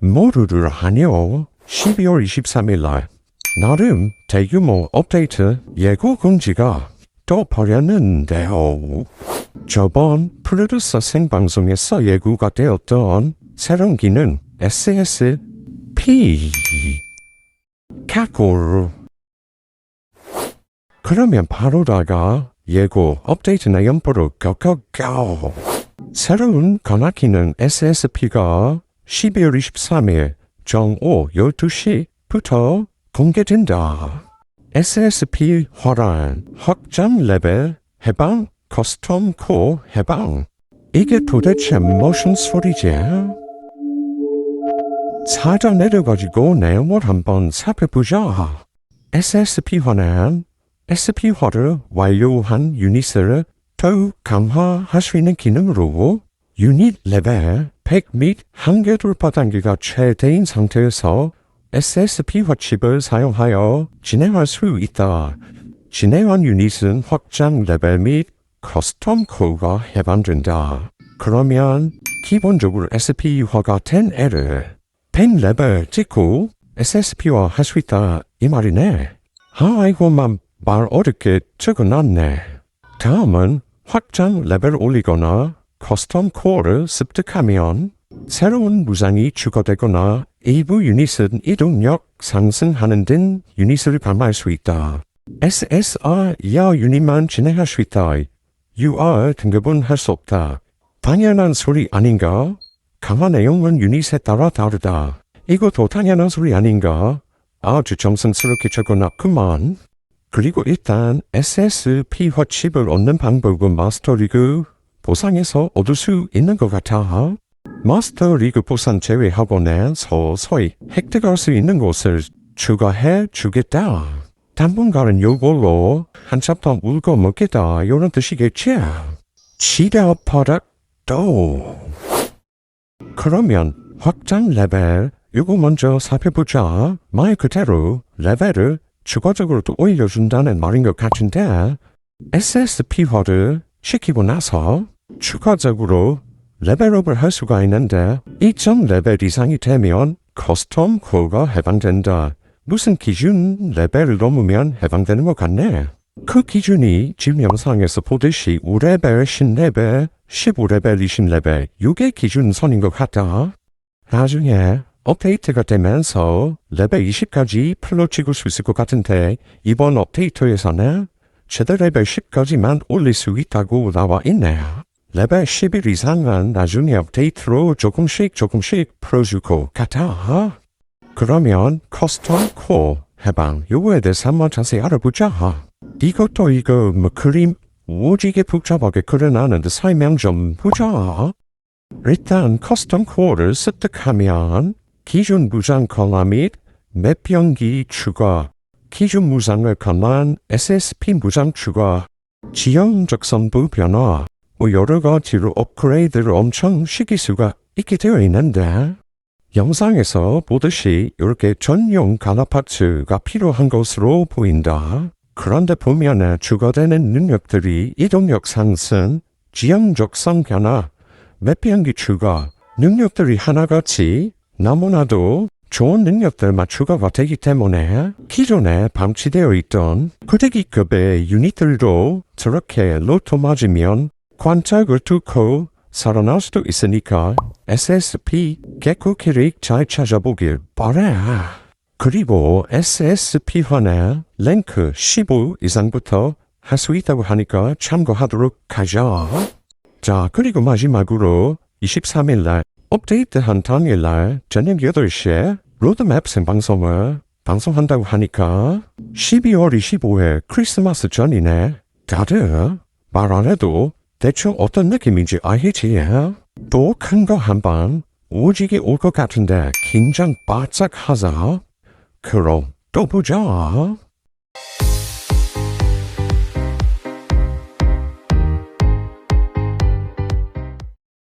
모두들 하뇨. 12월 23일 날 나름 대규모 업데이트 예고 공지가 또 벌였는데요. 저번 프로듀서 생방송에서 예고가 되었던 새로운 기능 SSP 카콜 그러면 바로다가 예고 업데이트 내용 보러 고고고 새로운 관할 기능 SSP가 12월 23일 정오 12시부터 공개된다. SSP 화란 확장 레벨 해방 커스텀 코 해방 이게 도대체 무슨 소리지? 사자 내려가지고 내용을 한번 살펴보자. SSP 화는 SP화를 완료한 유닛을 더욱 강화할 수 있는 기능으로 유닛 레벨 100 및 한계 돌파 단계가 최대인 상태에서 SSP화 칩을 사용하여 진행할 수 있다. 진행한 유닛은 확장 레벨 및 커스텀 코어가 해방된다. 그러면 기본적으로 SP화가 된 애를 100 레벨 찍고 SSP화 할 수 있다 이 말이네. 아이고만 말 어렵게 적어놨네. 다음은 확장 레벨 올리거나 커스텀 코어를 습득하면 새로운 무장이 추가되거나 일부 유닛은 이동력 상승하는 등 유닛을 감할 수 있다. SSR 이하 유닛만 진행할 수 있다. UR 등급은 할 수 없다. 당연한 소리 아닌가? 강화 내용은 유닛에 따라 다르다. 이것도 당연한 소리 아닌가? 아주 정성스럽게 적어놨구만. 그리고 일단 SSP화 칩을 얻는 방법은 마스터리그 보상에서 얻을 수 있는 것 같아. 마스터리그 보상 제외하고는 서서히 획득할 수 있는 곳을 추가해 주겠다. 당분간은 요걸로 한참 더 울고 먹겠다 이런 뜻이겠지. 치료 퍼덕도. 그러면 확장 레벨 이거 먼저 살펴보자. 말 그대로 레벨을 추가적으로 또 올려준다는 말인 것 같은데 SSP화를 시키고 나서 추가적으로 레벨업을 할 수가 있는데 2점 레벨 이상이 되면 커스텀 코어가 해방된다. 무슨 기준 레벨을 넘으면 해방되는 것 같네. 그 기준이 지금 영상에서 보듯이 5레벨, 10레벨, 15레벨, 20레벨 이게 기준선인 것 같다. 나중에 업데이트가 되면서 레벨 20까지 풀로 찍을 수 있을 것 같은데 이번 업데이트에서는 최대 레벨 10까지만 올릴 수 있다고 나와 있네요. 레벨 11 이상은 나중에 업데이트로 조금씩 조금씩 것 같아. 그러면 커스텀 코어 해방 요거에 대해서 한번 자세히 알아보자. 이것도 이거 뭐 그림 오지게 복잡하게 그려놨는데 설명 좀 보자. 일단 커스텀 코어를 습득하면 기존 무장 강화 및 맵병기 추가, 기존 무장을 강화한 SSP 무장 추가, 지형 적 선부 변화, 뭐 여러 가지로 업그레이드를 엄청 시킬 수가 있게 되어 있는데 영상에서 보듯이 이렇게 전용 파츠가 필요한 것으로 보인다. 그런데 보면은 추가되는 능력들이 이동력 상승, 지형적성 변화, 맵병기 추가, 능력들이 하나같이 너무나도 좋은 능력들만 추가가 되기 때문에 기존에 방치되어 있던 구대기급의 유닛들도 저렇게 로또 맞으면 관짝을 뚫고 살아날 수도 있으니까 SSP 개코 캐릭 잘 찾아보길 바래. 그리고 SSP화는 랭크 15 이상부터 할 수 있다고 하니까 참고하도록 하죠. 자, 그리고 마지막으로 23일 날 업데이트한 당일날 저녁 8시에 로드맵 생방송을 방송한다고 하니까 12월 25일 크리스마스 전이네. 다들 말 안 해도 대충 어떤 느낌인지 알겠지? 또큰 거 한번 오지게 올 것 같은데 긴장 바짝 하자. 그럼 또 보자.